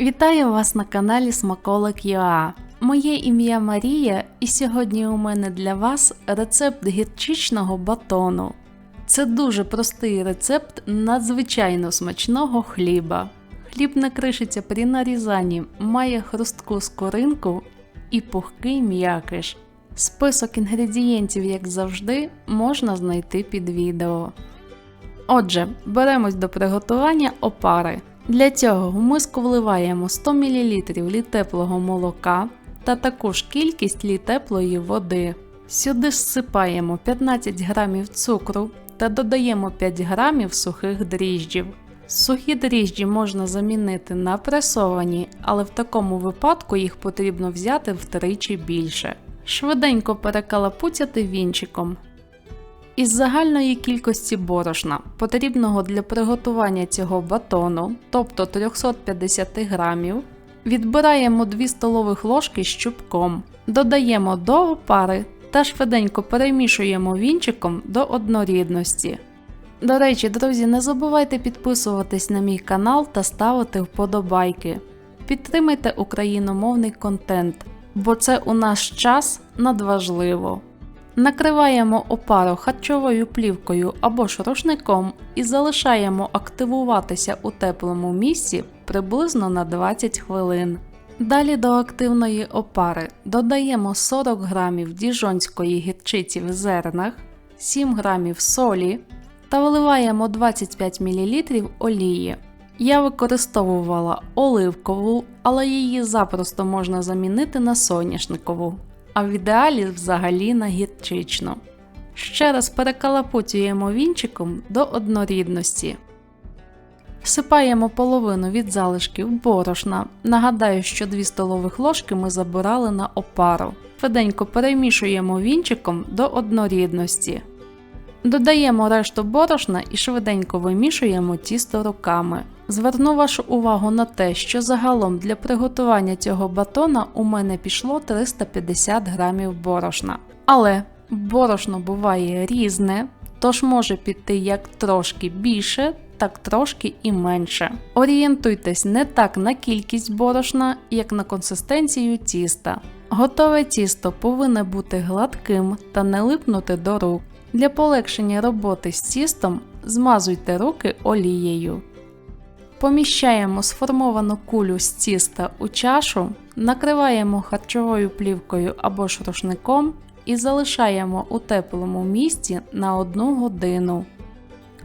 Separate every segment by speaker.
Speaker 1: Вітаю вас на каналі Смаколик ЮА. Моє ім'я Марія, і сьогодні у мене для вас рецепт гірчичного батону. Це дуже простий рецепт надзвичайно смачного хліба. Хліб не кришиться при нарізанні, має хрустку скоринку і пухкий м'якиш. Список інгредієнтів, як завжди, можна знайти під відео. Отже, беремось до приготування опари. Для цього в миску вливаємо 100 мл лі теплого молока та таку ж кількість лі теплої води. Сюди всипаємо 15 г цукру та додаємо 5 г сухих дріжджів. Сухі дріжджі можна замінити на пресовані, але в такому випадку їх потрібно взяти втричі більше. Швиденько перекалапуцяти вінчиком. Із загальної кількості борошна, потрібного для приготування цього батону, тобто 350 грамів, відбираємо 2 столових ложки з чубком, додаємо до опари та швиденько перемішуємо вінчиком до однорідності. До речі, друзі, не забувайте підписуватись на мій канал та ставити вподобайки. Підтримайте україномовний контент, бо це у наш час надважливо. Накриваємо опару харчовою плівкою або ж рушником і залишаємо активуватися у теплому місці приблизно на 20 хвилин. Далі до активної опари додаємо 40 г діжонської гірчиці в зернах, 7 г солі та виливаємо 25 мл олії. Я використовувала оливкову, але її запросто можна замінити на соняшникову а в ідеалі взагалі на гірчичну. Ще раз перекалапуцюємо вінчиком до однорідності. Всипаємо половину від залишків борошна. Нагадаю, що 2 столових ложки ми забирали на опару. Феденько перемішуємо вінчиком до однорідності. Додаємо решту борошна і швиденько вимішуємо тісто руками. Зверну вашу увагу на те, що загалом для приготування цього батона у мене пішло 350 грамів борошна. Але борошно буває різне, тож може піти як трошки більше, так трошки і менше. Орієнтуйтесь не так на кількість борошна, як на консистенцію тіста. Готове тісто повинне бути гладким та не липнути до рук. Для полегшення роботи з тістом змазуйте руки олією. Поміщаємо сформовану кулю з тіста у чашу, накриваємо харчовою плівкою або ж рушником і залишаємо у теплому місці на 1 годину.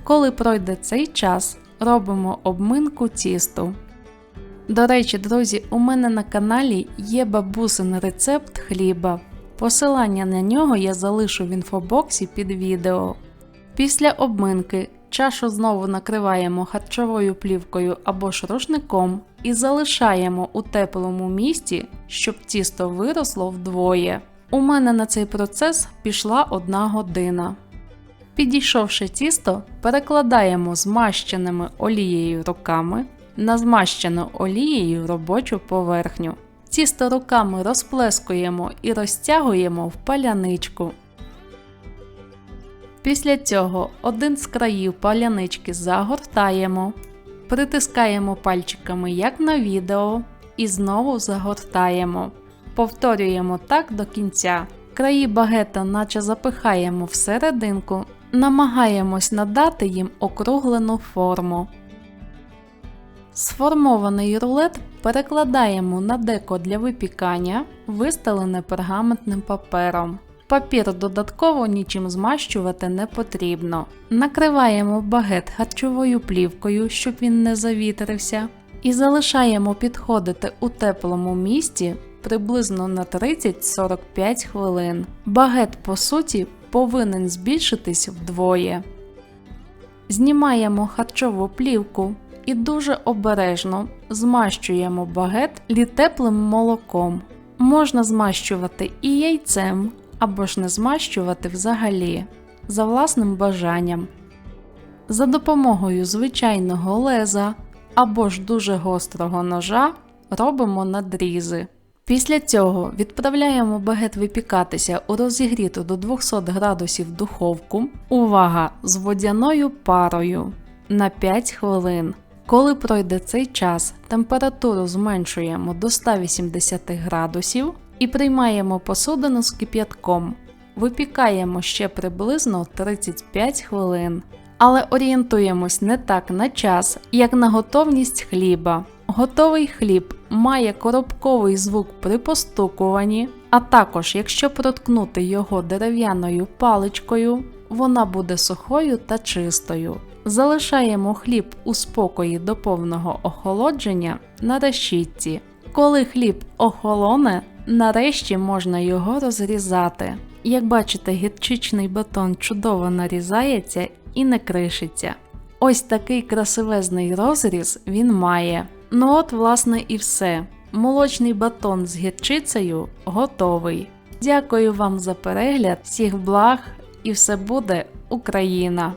Speaker 1: Коли пройде цей час, робимо обминку тісту. До речі, друзі, у мене на каналі є бабусин рецепт хліба. Посилання на нього я залишу в інфобоксі під відео. Після обминки чашу знову накриваємо харчовою плівкою або ж рушником і залишаємо у теплому місці, щоб тісто виросло вдвоє. У мене на цей процес пішла одна година. Підійшовши тісто, перекладаємо змащеними олією руками на змащену олією робочу поверхню. Тісто руками розплескуємо і розтягуємо в паляничку. Після цього один з країв палянички загортаємо, притискаємо пальчиками, як на відео, і знову загортаємо. Повторюємо так до кінця. Краї багета, наче запихаємо всерединку, намагаємось надати їм округлену форму. Сформований рулет перекладаємо на деко для випікання, вистелене пергаментним папером. Папір додатково нічим змащувати не потрібно. Накриваємо багет харчовою плівкою, щоб він не завітрився, і залишаємо підходити у теплому місці приблизно на 30-45 хвилин. Багет, по суті, повинен збільшитись вдвоє. Знімаємо харчову плівку і дуже обережно змащуємо багет літеплим молоком. Можна змащувати і яйцем або ж не змащувати взагалі за власним бажанням. За допомогою звичайного леза або ж дуже гострого ножа робимо надрізи. Після цього відправляємо багет випікатися у розігріту до 200 градусів духовку. Увага! з водяною парою на 5 хвилин. Коли пройде цей час, температуру зменшуємо до 180 градусів і приймаємо посудину з кип'ятком. Випікаємо ще приблизно 35 хвилин. Але орієнтуємось не так на час, як на готовність хліба. Готовий хліб має коробковий звук при постукуванні, а також, якщо проткнути його дерев'яною паличкою, вона буде сухою та чистою. Залишаємо хліб у спокої до повного охолодження на решітці. Коли хліб охолоне, нарешті можна його розрізати. Як бачите, гірчичний батон чудово нарізається і не кришиться. Ось такий красивезний розріз він має. Ну от, власне, і все. Молочний батон з гірчицею готовий. Дякую вам за перегляд, всіх благ і все буде Україна!